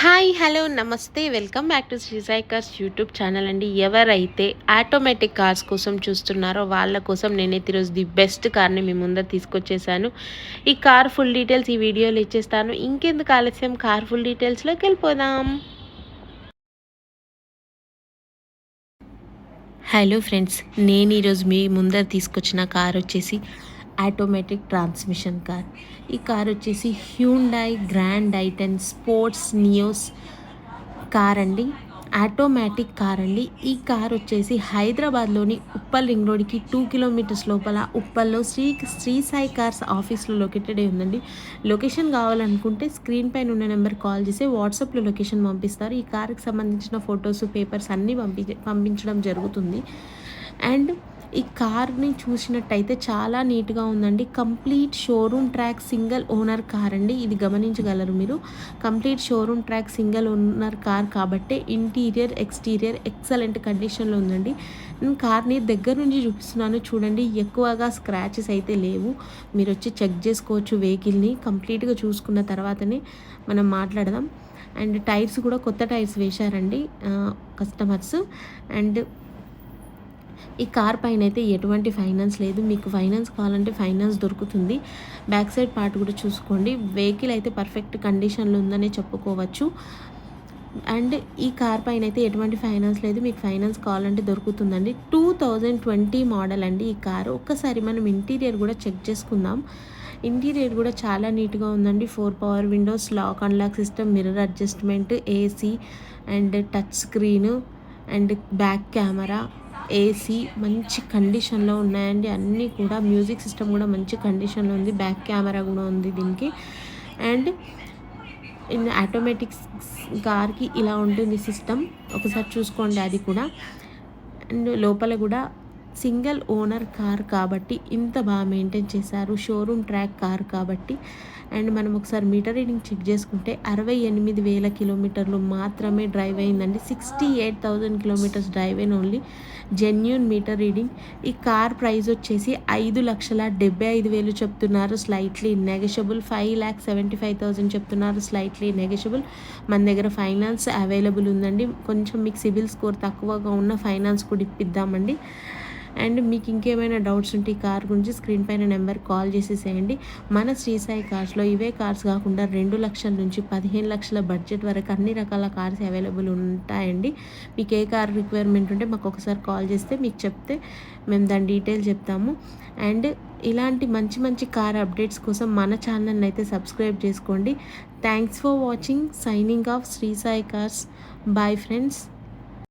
Hi hello namaste. Welcome back to Sri Sai cars YouTube channel అండి. ఎవరైతే automatic cars కోసం చూస్తున్నారో వాళ్ళ కోసం నేనైతే ఈరోజు ది బెస్ట్ కార్ని మీ ముందర తీసుకొచ్చేసాను. ఈ కార్ ఫుల్ డీటెయిల్స్ ఈ వీడియోలో ఇచ్చేస్తాను. ఇంకెందుకు ఆలస్యం? కార్ ఫుల్ డీటెయిల్స్లోకి వెళ్ళిపోదాం. హలో ఫ్రెండ్స్ నేను ఈరోజు మీ ముందర తీసుకొచ్చిన కార్ వచ్చేసి ఆటోమేటిక్ ట్రాన్స్మిషన్ కార్ ఈ కార్ వచ్చేసి Hyundai grand i ten sports Neos car అండి. ఆటోమేటిక్ కార్ అండి. ఈ కార్ వచ్చేసి హైదరాబాద్లోని ఉప్పల్ రింగ్ రోడ్కి టూ కిలోమీటర్స్ లోపల ఉప్పల్లో శ్రీ శ్రీ సాయి కార్స్ ఆఫీస్లో లొకేటెడ్ అయి ఉందండి. లొకేషన్ కావాలనుకుంటే స్క్రీన్ పైన ఉన్న నెంబర్ కాల్ చేసి వాట్సాప్లో లొకేషన్ పంపిస్తారు. ఈ కార్కి సంబంధించిన ఫొటోస్ పేపర్స్ అన్నీ పంపి పంపించడం జరుగుతుంది. అండ్ ఈ కార్ని చూసినట్టయితే చాలా నీట్గా ఉందండి. Complete showroom track single owner car అండి. ఇది గమనించగలరు మీరు. Complete showroom track single owner car కాబట్టి ఇంటీరియర్ ఎక్స్టీరియర్ ఎక్సలెంట్ కండిషన్లో ఉందండి. నేను కార్ని దగ్గర నుంచి చూపిస్తున్నాను. చూడండి ఎక్కువగా స్క్రాచెస్ అయితే లేవు. మీరు వచ్చి చెక్ చేసుకోవచ్చు వెహికల్ని. కంప్లీట్గా చూసుకున్న తర్వాతనే మనం మాట్లాడదాం. అండ్ టైర్స్ కూడా కొత్త టైర్స్ వేశారండి కస్టమర్స్. అండ్ ఈ కార్ పైన అయితే ఎటువంటి ఫైనాన్స్ లేదు. మీకు ఫైనాన్స్ కావాలంటే ఫైనాన్స్ దొరుకుతుంది. బ్యాక్ సైడ్ పార్ట్ కూడా చూసుకోండి. వెహికల్ అయితే పర్ఫెక్ట్ కండిషన్లో ఉందనే చెప్పుకోవచ్చు. అండ్ ఈ కార్ పైన అయితే ఎటువంటి ఫైనాన్స్ లేదు. మీకు ఫైనాన్స్ కావాలంటే దొరుకుతుందండి. టూ థౌజండ్ ట్వంటీ మోడల్ అండి ఈ కారు. ఒక్కసారి మనం ఇంటీరియర్ కూడా చెక్ చేసుకుందాం. ఇంటీరియర్ కూడా చాలా నీట్గా ఉందండి. Four power windows lock unlock system mirror adjustment AC and touch screen and back camera. AC మంచి కండిషన్లో ఉన్నాయండి. అన్నీ కూడా మ్యూజిక్ సిస్టమ్ కూడా మంచి కండిషన్లో ఉంది. బ్యాక్ కెమెరా కూడా ఉంది దీనికి. అండ్ ఇన్ ఆటోమేటిక్ కార్కి ఇలా ఉంటుంది సిస్టమ్ ఒకసారి చూసుకోండి అది కూడా. అండ్ లోపల కూడా సింగిల్ ఓనర్ కార్ కాబట్టి ఇంత బాగా మెయింటైన్ చేశారు. షోరూమ్ ట్రాక్ కార్ కాబట్టి. అండ్ మనం ఒకసారి మీటర్ రీడింగ్ చెక్ చేసుకుంటే అరవై ఎనిమిది వేల కిలోమీటర్లు మాత్రమే డ్రైవ్ అయిందండి. Sixty eight thousand kilometres drive అయిన ఓన్లీ జెన్యున్ మీటర్ రీడింగ్. ఈ కార్ ప్రైస్ వచ్చేసి ఐదు లక్షల డెబ్బై ఐదు వేలు చెప్తున్నారు. Slightly negotiable five lakh seventy five thousand చెప్తున్నారు. Slightly negotiable. మన దగ్గర ఫైనాన్స్ అవైలబుల్ ఉందండి. కొంచెం మీకు సిబిల్ స్కోర్ తక్కువగా ఉన్న ఫైనాన్స్ కూడా ఇప్పిద్దామండి. అండ్ మీకు ఇంకేమైనా డౌట్స్ ఉంటే ఈ కార్ గురించి స్క్రీన్ పైన నెంబర్ కాల్ చేసేసేయండి. మన శ్రీసాయి కార్స్లో ఇవే కార్స్ కాకుండా రెండు లక్షల నుంచి పదిహేను లక్షల బడ్జెట్ వరకు అన్ని రకాల కార్స్ అవైలబుల్ ఉంటాయండి. మీకు ఏ కార్ రిక్వైర్మెంట్ ఉంటే మాకు ఒకసారి కాల్ చేస్తే మీకు చెప్తే మేము దాని డీటెయిల్ చెప్తాము. అండ్ ఇలాంటి మంచి మంచి కార్ అప్డేట్స్ కోసం మన ఛానల్ని అయితే సబ్స్క్రైబ్ చేసుకోండి. Thanks for watching. Signing off Sri Sai cars. Bye friends.